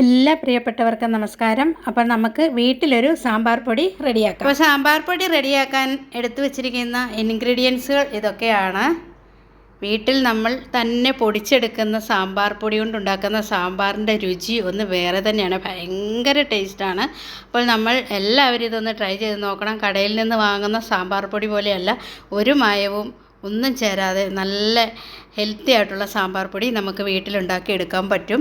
എല്ലാ പ്രിയപ്പെട്ടവർക്കും നമസ്കാരം. അപ്പോൾ നമുക്ക് വീട്ടിലൊരു സാമ്പാർ പൊടി റെഡിയാക്കാം. അപ്പോൾ സാമ്പാർ പൊടി റെഡിയാക്കാൻ എടുത്തു വച്ചിരിക്കുന്ന ഇൻഗ്രീഡിയൻസുകൾ ഇതൊക്കെയാണ്. വീട്ടിൽ നമ്മൾ തന്നെ പൊടിച്ചെടുക്കുന്ന സാമ്പാർ പൊടി കൊണ്ടുണ്ടാക്കുന്ന സാമ്പാറിന്റെ രുചി ഒന്ന് വേറെ തന്നെയാണ്. ഭയങ്കര ടേസ്റ്റാണ്. അപ്പോൾ നമ്മൾ എല്ലാവരും ഇതൊന്ന് ട്രൈ ചെയ്ത് നോക്കണം. കടയിൽ നിന്ന് വാങ്ങുന്ന സാമ്പാർ പൊടി പോലെയല്ല ഒരു മായവും ഒന്നും ചേരാതെ നല്ല ഹെൽത്തി ആയിട്ടുള്ള സാമ്പാർ പൊടി നമുക്ക് വീട്ടിലുണ്ടാക്കി എടുക്കാൻ പറ്റും.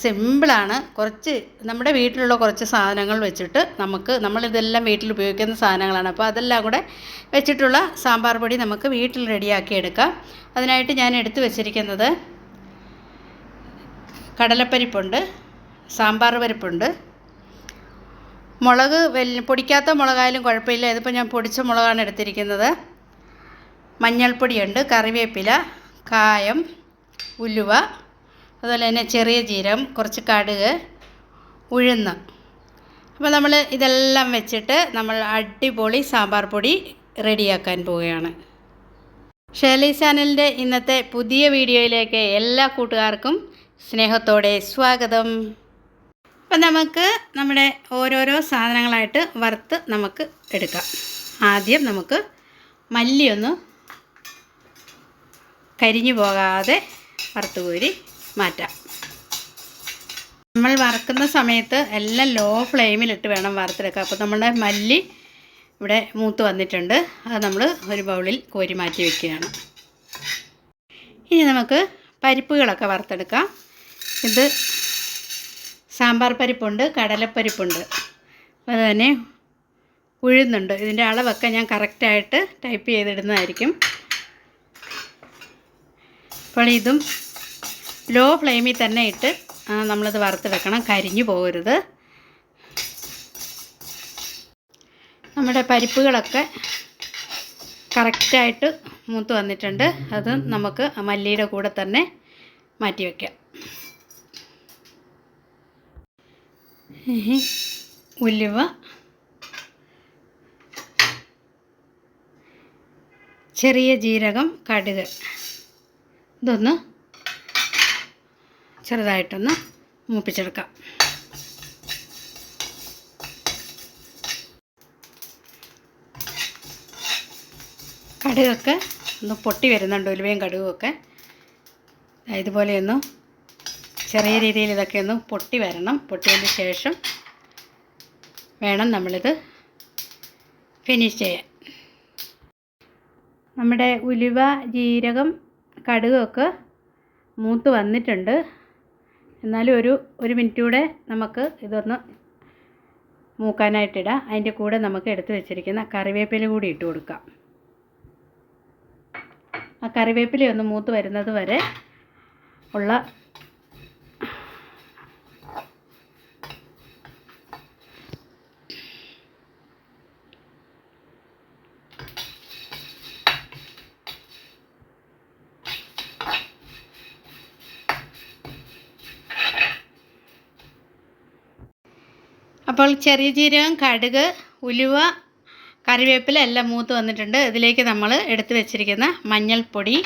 സിമ്പിളാണ് കുറച്ച് നമ്മുടെ വീട്ടിലുള്ള കുറച്ച് സാധനങ്ങൾ വെച്ചിട്ട് നമുക്ക് നമ്മളിതെല്ലാം വീട്ടിൽ ഉപയോഗിക്കുന്ന സാധനങ്ങളാണ്. അപ്പോൾ അതെല്ലാം കൂടെ വെച്ചിട്ടുള്ള സാമ്പാർ പൊടി നമുക്ക് വീട്ടിൽ റെഡിയാക്കി എടുക്കാം. അതിനായിട്ട് ഞാൻ എടുത്തു വെച്ചിരിക്കുന്നത് കടലപ്പരിപ്പുണ്ട് സാമ്പാർ പരിപ്പുണ്ട്. മുളക് വലിയ പൊടിക്കാത്ത മുളകായാലും കുഴപ്പമില്ല. ഇതിപ്പോൾ ഞാൻ പൊടിച്ച മുളകാണ് എടുത്തിരിക്കുന്നത്. മഞ്ഞൾപ്പൊടിയുണ്ട് കറിവേപ്പില കായം ഉലുവ അതുപോലെ തന്നെ ചെറിയ ജീരം കുറച്ച് കടുക് ഉഴുന്ന്. അപ്പോൾ നമ്മൾ ഇതെല്ലാം വെച്ചിട്ട് നമ്മൾ അടിപൊളി സാമ്പാർ പൊടി റെഡിയാക്കാൻ പോവുകയാണ്. ഷേലി ചാനലിന്റെ ഇന്നത്തെ പുതിയ വീഡിയോയിലേക്ക് എല്ലാ കൂട്ടുകാർക്കും സ്നേഹത്തോടെ സ്വാഗതം. അപ്പം നമുക്ക് നമ്മുടെ ഓരോരോ സാധനങ്ങളായിട്ട് വറുത്ത് നമുക്ക് എടുക്കാം. ആദ്യം നമുക്ക് മല്ലി ഒന്ന് കരിഞ്ഞു പോകാതെ വറുത്ത് കോരി മാറ്റാം. നമ്മൾ വറുക്കുന്ന സമയത്ത് എല്ലാം ലോ ഫ്ലെയിമിലിട്ട് വേണം വറുത്തെടുക്കുക അപ്പോൾ നമ്മുടെ മല്ലി ഇവിടെ മൂത്ത് വന്നിട്ടുണ്ട്. അത് നമ്മൾ ഒരു ബൗളിൽ കോരി മാറ്റി വെക്കുകയാണ്. ഇനി നമുക്ക് പരിപ്പുകളൊക്കെ വറുത്തെടുക്കാം. ഇത് സാമ്പാർ പരിപ്പുണ്ട് കടലപ്പരിപ്പുണ്ട്. അതുപോലെ തന്നെ ഉഴുന്നുണ്ട്. ഇതിന്റെ അളവൊക്കെ ഞാൻ കറക്റ്റായിട്ട് ടൈപ്പ് ചെയ്തിടുന്നതായിരിക്കും. അപ്പോൾ ഇതും ലോ ഫ്ലെയിമിൽ തന്നെ ഇട്ട് നമ്മളത് വറുത്ത് വെക്കണം. കരിഞ്ഞു പോകരുത്. നമ്മുടെ പരിപ്പുകളൊക്കെ കറക്റ്റായിട്ട് മൂത്ത് വന്നിട്ടുണ്ട്. അത് നമുക്ക് മല്ലിയുടെ കൂടെ തന്നെ മാറ്റി വയ്ക്കാം ഉലുവ. ചെറിയ ജീരകം കടുക്. ഇതൊന്ന് ചെറുതായിട്ടൊന്ന് മൂപ്പിച്ചെടുക്കാം. കടുകൊക്കെ ഒന്ന് പൊട്ടി വരുന്നുണ്ട് ഉലുവയും കടുകുമൊക്കെ ഇതുപോലെയൊന്ന് ചെറിയ രീതിയിൽ ഇതൊക്കെ ഒന്ന് പൊട്ടി വരണം. പൊട്ടിയതിന് ശേഷം വേണം നമ്മളിത് ഫിനിഷ് ചെയ്യാൻ. നമ്മുടെ ഉലുവ ജീരകം കടുകൊക്കെ മൂത്ത് വന്നിട്ടുണ്ട്. എന്നാലും ഒരു ഒരു മിനിറ്റ് കൂടെ നമുക്ക് ഇതൊന്ന് മൂക്കാനായിട്ടിടാം. അതിന്റെ കൂടെ നമുക്ക് എടുത്ത് വെച്ചിരിക്കുന്ന കറിവേപ്പില കൂടി ഇട്ട് കൊടുക്കാം. ആ കറിവേപ്പിലയൊന്ന് മൂത്ത് വരുന്നത് വരെ ഉള്ള അപ്പോൾ ചെറിയ ജീരകം കടുക് ഉലുവ കറിവേപ്പില എല്ലാം മൂത്ത് വന്നിട്ടുണ്ട്. ഇതിലേക്ക് നമ്മൾ എടുത്തു വെച്ചിരിക്കുന്ന മഞ്ഞൾപ്പൊടി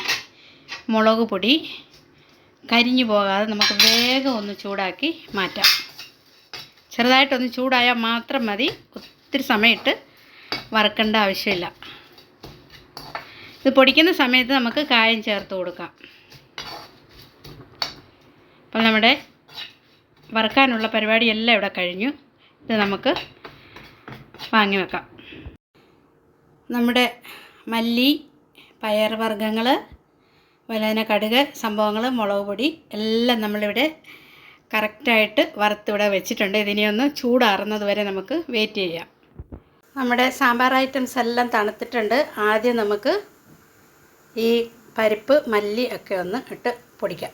മുളക് പൊടി കരിഞ്ഞു പോകാതെ നമുക്ക് വേഗം ഒന്ന് ചൂടാക്കി മാറ്റാം. ചെറുതായിട്ടൊന്ന് ചൂടായാൽ മാത്രം മതി. ഒത്തിരി സമയമിട്ട് വറുക്കേണ്ട ആവശ്യമില്ല. ഇത് പൊടിക്കുന്ന സമയത്ത് നമുക്ക് കായം ചേർത്ത് കൊടുക്കാം. അപ്പോൾ നമ്മുടെ വറുക്കാനുള്ള പരിപാടിയെല്ലാം ഇവിടെ കഴിഞ്ഞു. ഇത് നമുക്ക് വാങ്ങി വെക്കാം. നമ്മുടെ മല്ലി പയർ വർഗങ്ങൾ തന്നെ കടുക് സംഭവങ്ങൾ മുളക് പൊടി എല്ലാം നമ്മളിവിടെ കറക്റ്റായിട്ട് വറുത്തിവിടെ വെച്ചിട്ടുണ്ട്. ഇതിനെയൊന്ന് ചൂടാറുന്നത് വരെ നമുക്ക് വെയിറ്റ് ചെയ്യാം. നമ്മുടെ സാമ്പാർ ഐറ്റംസ് എല്ലാം തണുത്തിട്ടുണ്ട്. ആദ്യം നമുക്ക് ഈ പരിപ്പ് മല്ലി ഒക്കെ ഒന്ന് ഇട്ട് പൊടിക്കാം.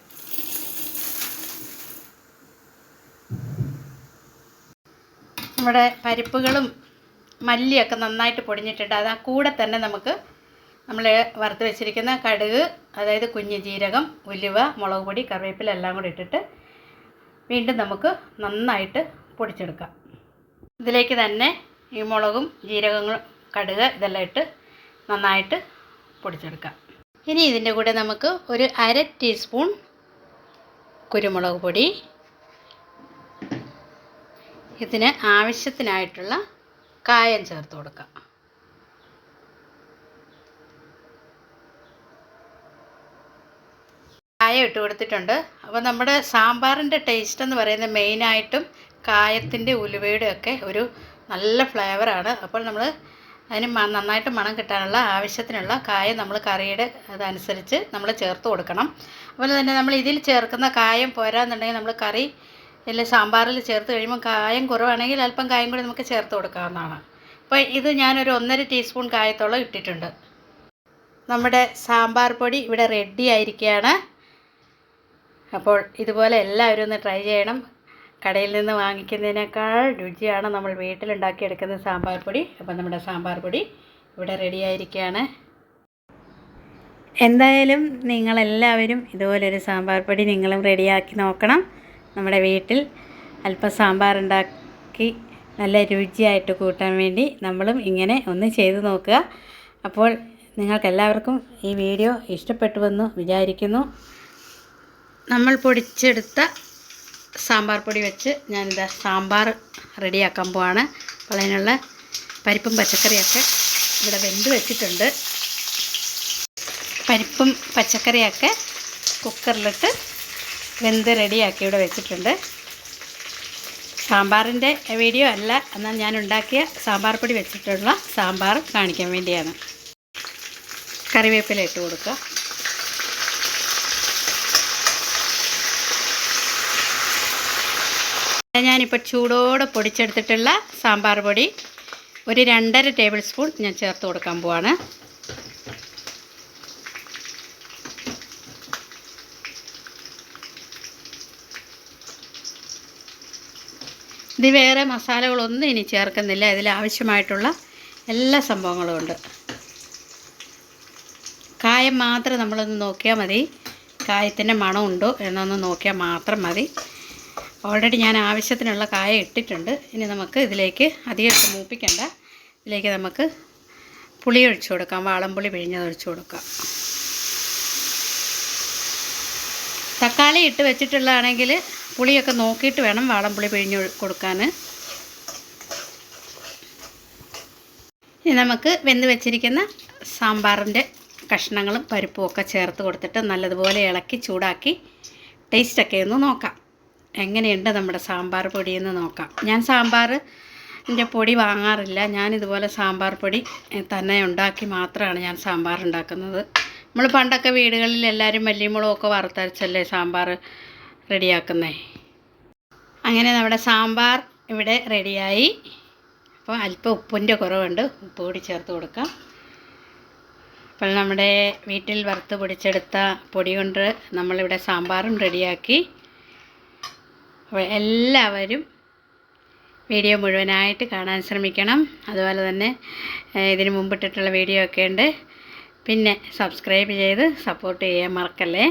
നമ്മുടെ പരിപ്പുകളും മല്ലിയൊക്കെ നന്നായിട്ട് പൊടിഞ്ഞിട്ടുണ്ട്. അത് ആ കൂടെ തന്നെ നമുക്ക് നമ്മൾ വറുത്ത് വെച്ചിരിക്കുന്ന കടുക് അതായത് കുഞ്ഞ് ജീരകം ഉലുവ മുളക് പൊടി കറിവേപ്പില എല്ലാം കൂടി ഇട്ടിട്ട് വീണ്ടും നമുക്ക് നന്നായിട്ട് പൊടിച്ചെടുക്കാം. ഇതിലേക്ക് തന്നെ ഈ മുളകും ജീരകങ്ങളും കടുക് ഇതെല്ലാം ഇട്ട് നന്നായിട്ട് പൊടിച്ചെടുക്കാം. ഇനി ഇതിന്റെ കൂടെ നമുക്ക് ഒരു അര ടീസ്പൂൺ കുരുമുളക് പൊടി ഇതിന് ആവശ്യത്തിനായിട്ടുള്ള കായം ചേർത്ത് കൊടുക്കുക കായം ഇട്ട് കൊടുത്തിട്ടുണ്ട്. അപ്പോൾ നമ്മുടെ സാമ്പാറിന്റെ ടേസ്റ്റ് എന്ന് പറയുന്നത് മെയിനായിട്ടും കായത്തിന്റെ ഉലുവയുടെ ഒക്കെ ഒരു നല്ല ഫ്ലേവറാണ് അപ്പോൾ നമ്മൾ അതിന് നന്നായിട്ട് മണം കിട്ടാനുള്ള ആവശ്യത്തിനുള്ള കായം നമ്മൾ കറിയുടെ അതനുസരിച്ച് നമ്മൾ ചേർത്ത് കൊടുക്കണം. അതുപോലെ തന്നെ നമ്മൾ ഇതിൽ ചേർക്കുന്ന കായം പോരാന്നുണ്ടെങ്കിൽ നമ്മൾ കറി ഇല്ല സാമ്പാറിൽ ചേർത്ത് കഴിയുമ്പോൾ കായം കുറവാണെങ്കിൽ അല്പം കായം കൂടി നമുക്ക് ചേർത്ത് കൊടുക്കാവുന്നതാണ്. അപ്പോൾ ഇത് ഞാനൊരു ഒന്നര ടീസ്പൂൺ കായത്തോളം ഇട്ടിട്ടുണ്ട്. നമ്മുടെ സാമ്പാർ പൊടി ഇവിടെ റെഡി ആയിരിക്കുകയാണ്. അപ്പോൾ ഇതുപോലെ എല്ലാവരും ഒന്ന് ട്രൈ ചെയ്യണം. കടയിൽ നിന്ന് വാങ്ങിക്കുന്നതിനേക്കാൾ രുചിയാണ് നമ്മൾ വീട്ടിലുണ്ടാക്കിയെടുക്കുന്ന സാമ്പാർ പൊടി. അപ്പോൾ നമ്മുടെ സാമ്പാർ പൊടി ഇവിടെ റെഡി ആയിരിക്കുകയാണ്. എന്തായാലും നിങ്ങളെല്ലാവരും ഇതുപോലൊരു സാമ്പാർ പൊടി നിങ്ങളും റെഡിയാക്കി നോക്കണം. നമ്മുടെ വീട്ടിൽ അല്പം സാമ്പാർ ഉണ്ടാക്കി നല്ല രുചിയായിട്ട് കൂട്ടാൻ വേണ്ടി നമ്മളും ഇങ്ങനെ ഒന്ന് ചെയ്ത് നോക്കുക. അപ്പോൾ നിങ്ങൾക്കെല്ലാവർക്കും ഈ വീഡിയോ ഇഷ്ടപ്പെട്ടുവെന്ന് വിചാരിക്കുന്നു. നമ്മൾ പൊടിച്ചെടുത്ത സാമ്പാർ പൊടി വെച്ച് ഞാനിത് സാമ്പാർ റെഡിയാക്കാൻ പോവാണ്. അപ്പോൾ അതിനുള്ള പരിപ്പും പച്ചക്കറിയൊക്കെ ഇവിടെ വെന്ത് വെച്ചിട്ടുണ്ട്. പരിപ്പും പച്ചക്കറിയൊക്കെ കുക്കറിലിട്ട് വെന്ത് റെഡിയാക്കി ഇവിടെ വെച്ചിട്ടുണ്ട്. സാമ്പാറിന്റെ വീഡിയോ അല്ല എന്നാൽ ഞാൻ ഉണ്ടാക്കിയ സാമ്പാർ പൊടി വെച്ചിട്ടുള്ള സാമ്പാർ കാണിക്കാൻ വേണ്ടിയാണ്. കറിവേപ്പില ഇട്ട് കൊടുക്കുക. ഞാനിപ്പോൾ ചൂടോടെ പൊടിച്ചെടുത്തിട്ടുള്ള സാമ്പാർ പൊടി ഒരു രണ്ടര ടേബിൾ സ്പൂൺ ഞാൻ ചേർത്ത് കൊടുക്കാൻ പോവാണ്. ഇത് വേറെ മസാലകളൊന്നും ഇനി ചേർക്കുന്നില്ല. ഇതിൽ ആവശ്യമായിട്ടുള്ള എല്ലാ സംഭവങ്ങളും ഉണ്ട്. കായം മാത്രം നമ്മളൊന്ന് നോക്കിയാൽ മതി. കായത്തിന്റെ മണമുണ്ടോ എന്നൊന്ന് നോക്കിയാൽ മാത്രം മതി. ഓൾറെഡി ഞാൻ ആവശ്യത്തിനുള്ള കായ ഇട്ടിട്ടുണ്ട്. ഇനി നമുക്ക് ഇതിലേക്ക് അധികം മൂപ്പിക്കണ്ട. ഇതിലേക്ക് നമുക്ക് പുളി ഒഴിച്ചു കൊടുക്കാം. വാളംപുളി പിഴിഞ്ഞത് ഒഴിച്ചു കൊടുക്കാം. തക്കാളി ഇട്ട് വെച്ചിട്ടുള്ളതാണെങ്കിൽ പുളിയൊക്കെ നോക്കിയിട്ട് വേണം വാളംപുളി പിഴിഞ്ഞ് കൊടുക്കാൻ. ഇനി നമുക്ക് വെന്ത് വെച്ചിരിക്കുന്ന സാമ്പാറിന്റെ കഷ്ണങ്ങളും പരിപ്പും ഒക്കെ ചേർത്ത് കൊടുത്തിട്ട് നല്ലതുപോലെ ഇളക്കി ചൂടാക്കി ടേസ്റ്റൊക്കെ ഒന്ന് നോക്കാം. എങ്ങനെയുണ്ട് നമ്മുടെ സാമ്പാർ പൊടിയെന്ന് നോക്കാം. ഞാൻ സാമ്പാറിന്റെ പൊടി വാങ്ങാറില്ല. ഞാൻ ഇതുപോലെ സാമ്പാർ പൊടി തന്നെ ഉണ്ടാക്കി മാത്രമാണ് ഞാൻ സാമ്പാർ ഉണ്ടാക്കുന്നത്. നമ്മൾ പണ്ടൊക്കെ വീടുകളിൽ എല്ലാവരും മല്ലിമുളകൊക്കെ വറുത്തരച്ചല്ലേ സാമ്പാർ റെഡിയാക്കുന്നേ. അങ്ങനെ നമ്മുടെ സാമ്പാർ ഇവിടെ റെഡിയായി. അപ്പോൾ അല്പം ഉപ്പിന്റെ കുറവുണ്ട്. ഉപ്പ് കൂടി ചേർത്ത് കൊടുക്കാം. അപ്പോൾ നമ്മുടെ വീട്ടിൽ വറുത്ത് പൊടിച്ചെടുത്ത പൊടി കൊണ്ട് നമ്മളിവിടെ സാമ്പാറും റെഡിയാക്കി. അപ്പോൾ എല്ലാവരും വീഡിയോ മുഴുവനായിട്ട് കാണാൻ ശ്രമിക്കണം. അതുപോലെ തന്നെ ഇതിന് മുമ്പിട്ടിട്ടുള്ള വീഡിയോ ഒക്കെ ഉണ്ട്. പിന്നെ സബ്സ്ക്രൈബ് ചെയ്ത് സപ്പോർട്ട് ചെയ്യാൻ മറക്കല്ലേ.